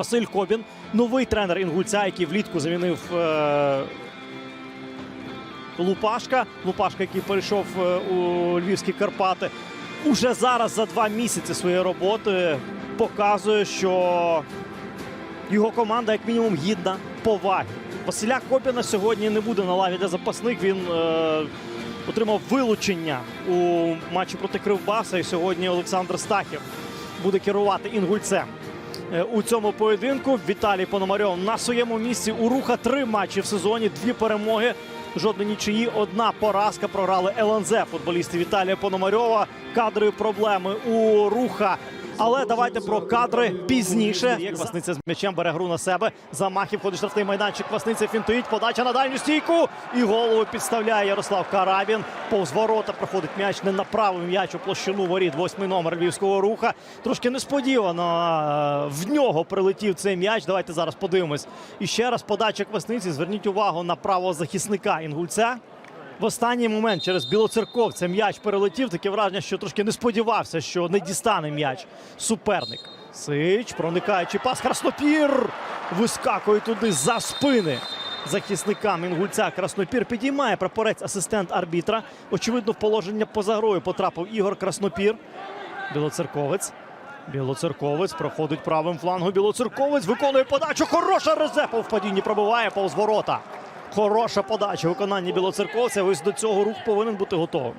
Василь Кобін, новий тренер інгульця, який влітку замінив е, Лупашка. Лупашка, який перейшов е, у Львівські Карпати. Уже зараз за два місяці своєї роботи показує, що його команда, як мінімум, гідна поваги. Василя Кобіна сьогодні не буде на лаві для запасних. Він е, отримав вилучення у матчі проти Кривбаса. І сьогодні Олександр Стахів буде керувати інгульцем. Е, У цьому поєдинку Віталій Пономарьов на своєму місці у руха три матчі в сезоні, дві перемоги, жодної нічиї, одна поразка. Програли ЛНЗ футболісти Віталія Пономарьова. Кадрові проблеми у руха. Але давайте про кадри пізніше. Квасниця з м'ячем бере гру на себе. Замахів входить штрафний майданчик. Квасниця фінтуїть. Подача на дальню стійку. І голову підставляє Ярослав Карабін. Повз ворота проходить м'яч. Не направив м'яч у площину воріт. Восьмий номер львівського руха. Трошки несподівано е, в нього прилетів цей м'яч. Давайте зараз подивимось. І ще раз подача Квасниці. Зверніть увагу на правого захисника інгульця. В останній момент через білоцерковця м'яч перелетів. Таке враження, що трошки не сподівався, що не дістане м'яч суперник. Сич, проникаючи пас. Краснопір вискакує туди за спини захисникам інгульця. Краснопір підіймає прапорець асистент арбітра. Очевидно, в положення поза грою потрапив Ігор Краснопір. Білоцерковець. Білоцерковець проходить правим флангом. Білоцерковець виконує подачу. Хороша Резепа в падінні пробиває повз ворота. Хороша подача виконання білоцерковця. Ось до цього рух повинен бути готовим.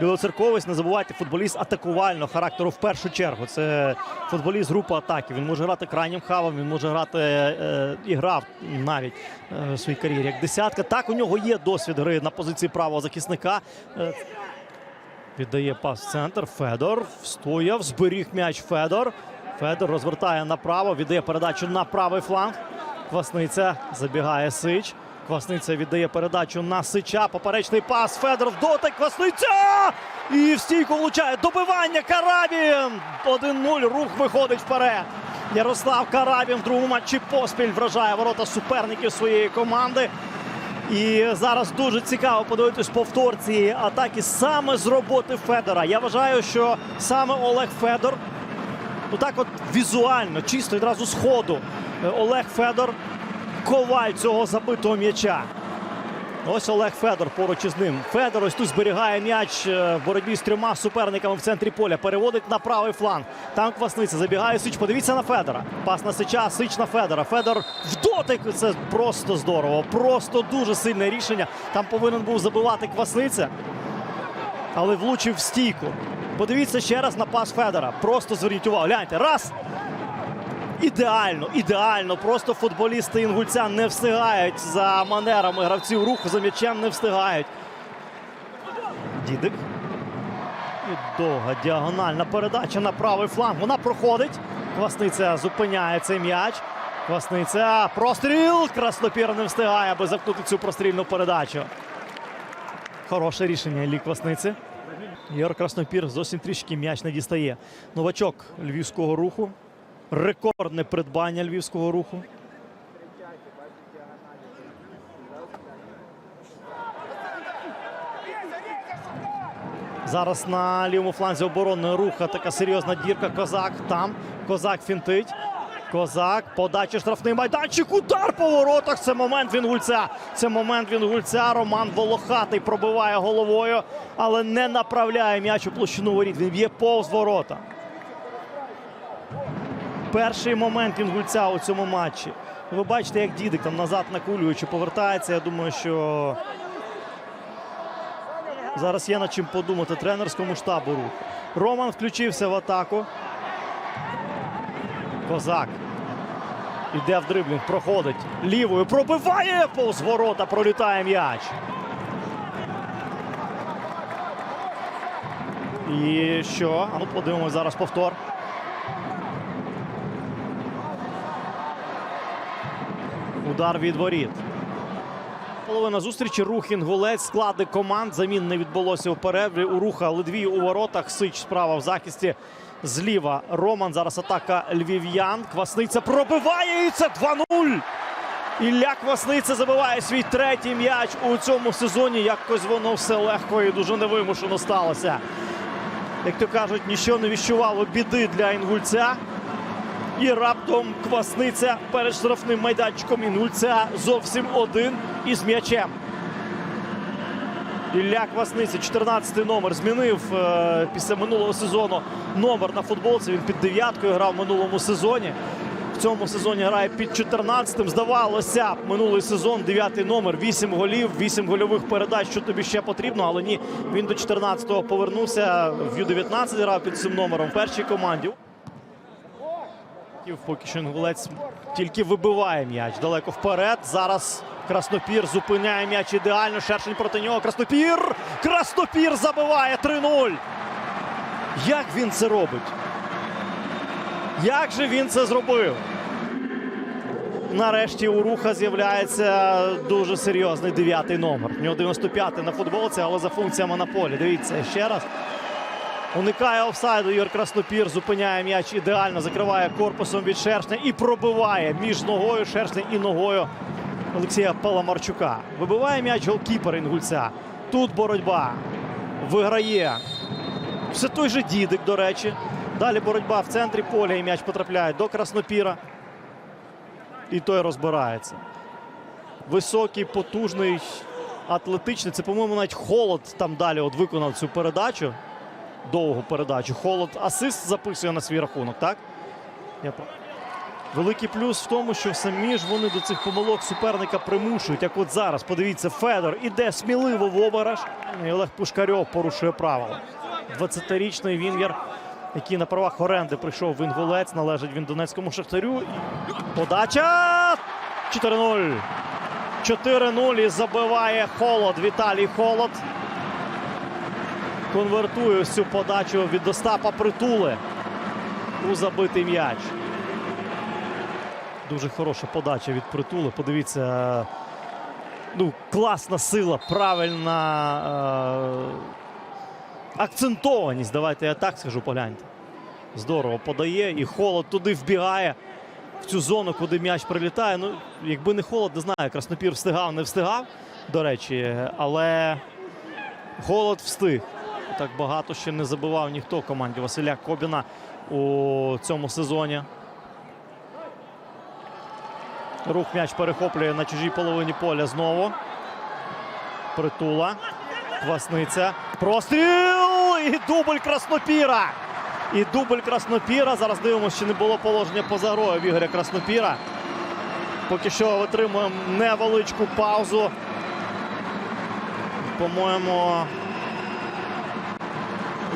Білоцерковець, не забувайте, футболіст атакувального характеру в першу чергу. Це футболіст групи атаки. Він може грати крайнім хавом, він може грати е, і грав навіть е, в своїй кар'єрі як десятка. Так, у нього є досвід гри на позиції правого захисника. Е, Віддає пас в центр. Федор встояв, зберіг м'яч Федор. Федор розвертає направо, віддає передачу на правий фланг. Квасниця забігає Сич. Квасниця віддає передачу на Сича. Поперечний пас. Федор в дотик. Квасниця! І в стійку влучає. Добивання Карабін! 1-0. Рух виходить вперед. Ярослав Карабін в другому матчі поспіль вражає ворота суперників своєї команди. І зараз дуже цікаво подивитись повтор цієї атаки саме з роботи Федора. Я вважаю, що саме Олег Федор, ну так от візуально, чисто відразу з ходу, Олег Федор коваль цього забитого м'яча. Ось Олег Федор поруч із ним. Федор ось тут зберігає м'яч е, в боротьбі з трьома суперниками в центрі поля. Переводить на правий фланг. Там Квасниця забігає Сич. Подивіться на Федора. Пас на Сича, Сич на Федора. Федор в дотик. Це просто здорово. Просто дуже сильне рішення. Там повинен був забивати Квасниця, але влучив в стійку. Подивіться ще раз на пас Федора. Просто зверніть увагу. Гляньте. Раз. Ідеально, ідеально. Просто футболісти інгульця не встигають за манерами гравців руху, за м'ячем не встигають. Дідик. І довга діагональна передача на правий фланг. Вона проходить. Квасниця зупиняє цей м'яч. Квасниця. Простріл. Краснопір не встигає, аби замкнути цю прострільну передачу. Хороше рішення Іллі Квасниці. Ігор Краснопір зовсім трішки м'яч не дістає. Новачок львівського руху. Рекордне придбання львівського руху. Зараз на лівому фланзі оборонної руха така серйозна дірка. Козак там. Козак фінтить. Козак. Подача штрафний майданчик. Удар по воротах. Це момент Вінгульця. Це момент Вінгульця. Роман Волохатий пробиває головою, але не направляє м'яч у площину воріт. Він б'є повз ворота. Перший момент інгульця у цьому матчі. Ви бачите, як дідик там назад накулюючи повертається. Я думаю, що зараз є над чим подумати тренерському штабу. Роман включився в атаку. Козак. Іде в дриблінг, проходить лівою, пробиває повз ворота, пролітає м'яч. І що? А ну подивимось зараз повтор. Удар від воріт. Половина зустрічі. Рух інгулець. Склади команд. Замін не відбулося у перерві. У руха Ледвій у воротах. Сич справа в захисті. Зліва Роман. Зараз атака львів'ян. Квасниця пробиває. І це 2-0. Ілля Квасниця забиває свій третій м'яч у цьому сезоні. Якось воно все легко і дуже невимушено сталося. Як то кажуть, нічого не віщувало біди для інгульця. І раптом квасниця перед штрафним майданчиком. І Інгульця зовсім один із м'ячем. Ілля Квасниця, 14 номер, змінив е, після минулого сезону номер на футболці. Він під дев'яткою грав в минулому сезоні. В цьому сезоні грає під 14-м. Здавалося, минулий сезон, дев'ятий номер, 8 голів, 8 гольових передач. Що тобі ще потрібно, але ні, він до 14-го повернувся. В Ю-19 грав під цим номером в першій команді. Поки що інгулець тільки вибиває м'яч далеко вперед. Зараз Краснопір зупиняє м'яч ідеально. Шершень проти нього. Краснопір! Краснопір забиває 3-0. Як він це робить? Як же він це зробив? Нарешті у руха з'являється дуже серйозний дев'ятий номер. У нього 95-й на футболці, але за функціями на полі. Дивіться ще раз. Уникає офсайду Ігор Краснопір, зупиняє м'яч ідеально, закриває корпусом від Шершня і пробиває між ногою Шершня і ногою Олексія Паламарчука. Вибиває м'яч голкіпер Інгульця. Тут боротьба. Виграє. Все той же Дідик, до речі. Далі боротьба в центрі поля і м'яч потрапляє до Краснопіра. І той розбирається. Високий, потужний, атлетичний. Це, по-моєму, навіть холод там далі от виконав цю передачу. Довгу передачу. Холод асист записує на свій рахунок, так? Я. Великий плюс в тому, що самі ж вони до цих помилок суперника примушують. Як от зараз, подивіться, Федор іде сміливо в обереж. І Олег Пушкарьов порушує правила. 20-річний Вінгер, який на правах оренди прийшов в Інгулець, належить він Донецькому Шахтарю. Подача 4-0. 4-0 і забиває Холод. Віталій Холод. Конвертує ось цю подачу від Остапа Притули у забитий м'яч. Дуже хороша подача від притули. Подивіться, ну, класна сила, правильна е- акцентованість. Давайте я так скажу, погляньте. Здорово подає і холод туди вбігає в цю зону, куди м'яч прилітає. Ну, якби не холод, не знаю, Краснопір встигав, не встигав, до речі, але холод встиг. Так багато ще не забивав ніхто в команді Василя Кобіна у цьому сезоні. Рух м'яч перехоплює на чужій половині поля знову. Притула. Квасниця. Простріл! І дубль Краснопіра. І дубль Краснопіра. Зараз дивимося, чи не було положення поза грою в Ігоря Краснопіра. Поки що витримуємо невеличку паузу. По-моєму,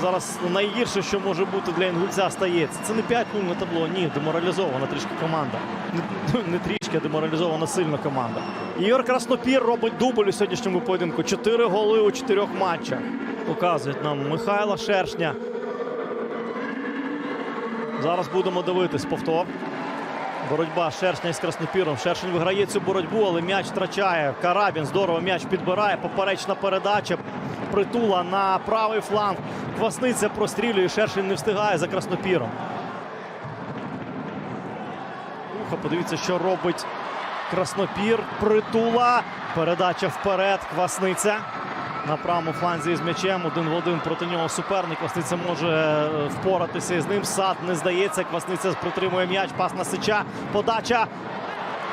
зараз найгірше, що може бути для інгульця, стається. Це не 5-0 на табло. Ні, деморалізована трішки команда. Не, не трішки, а деморалізована сильна команда. Ігор Краснопір робить дубль у сьогоднішньому поєдинку. Чотири голи у чотирьох матчах. Показують нам Михайла Шершня. Зараз будемо дивитись повтор. Боротьба Шершня із Краснопіром. Шершень виграє цю боротьбу, але м'яч втрачає. Карабін здорово м'яч підбирає. Поперечна передача. Притула на правий фланг. Квасниця прострілює. Шершень не встигає за Краснопіром. Уха, подивіться, що робить Краснопір. Притула. Передача вперед. Квасниця. На правому фланзі з м'ячем. Один в один проти нього суперник. Квасниця може е, впоратися з ним. Сад не здається. Квасниця притримує м'яч. Пас на Сича. Подача.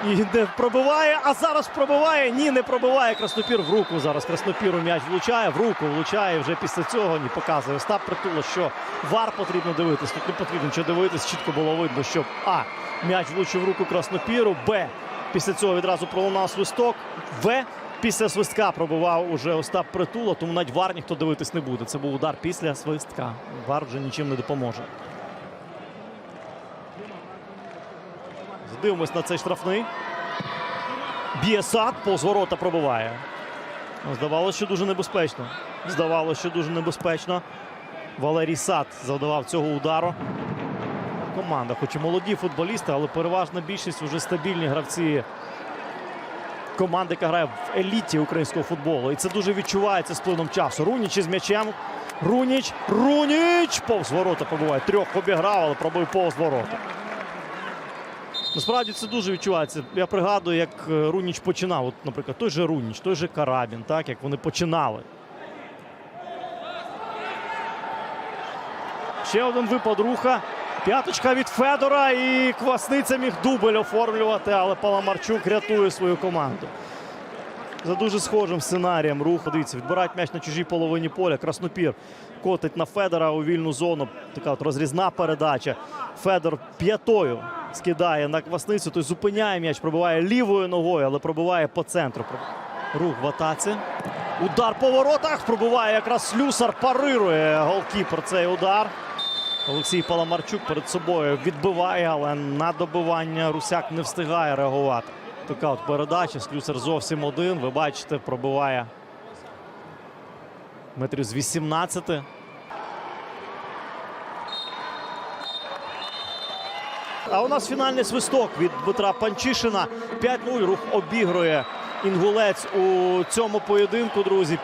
І не пробиває, а зараз пробиває. Ні, не пробиває. Краснопір в руку. Зараз Краснопіру м'яч влучає, в руку влучає. Вже після цього ні показує Остап Притула, що вар потрібно дивитись. Тут не потрібно що дивитись. Чітко було видно, що А. М'яч влучив в руку Краснопіру. Б. Після цього відразу пролунав свисток. В. Після свистка пробивав уже Остап Притула, тому навіть вар ніхто дивитись не буде. Це був удар після свистка. Вар вже нічим не допоможе. Дивимось на цей штрафний. Б'є сад, ворота пробиває. Ну, Здавалося, що дуже небезпечно. Здавалося, що дуже небезпечно. Валерій Сад завдавав цього удару. Команда, хоч і молоді футболісти, але переважна більшість вже стабільні гравці. Команда, яка грає в еліті українського футболу. І це дуже відчувається з плином часу. Руніч із м'ячем. Руніч. Руніч! Повз ворота пробиває. Трьох обіграв, але пробив повз ворота. Насправді це дуже відчувається. Я пригадую, як е, Руніч починав. От, наприклад, той же Руніч, той же Карабін, так, як вони починали. Ще один випад руха. П'яточка від Федора і Квасниця міг дубль оформлювати, але Паламарчук рятує свою команду. За дуже схожим сценарієм рух. Подивіться, відбирають м'яч на чужій половині поля. Краснопір котить на Федора у вільну зону. Така от розрізна передача. Федор п'ятою скидає на Квасницю. Той зупиняє м'яч, пробиває лівою ногою, але пробиває по центру. Рух в атаці. Удар по воротах. Пробиває якраз слюсар. Парирує голкіпер цей удар. Олексій Паламарчук перед собою відбиває, але на добивання Русяк не встигає реагувати. Така от передача. Слюсар зовсім один. Ви бачите, пробиває метрів з 18. А у нас фінальний свисток від Дмитра Панчишина. 5-0 рух обігрує інгулець у цьому поєдинку, друзі.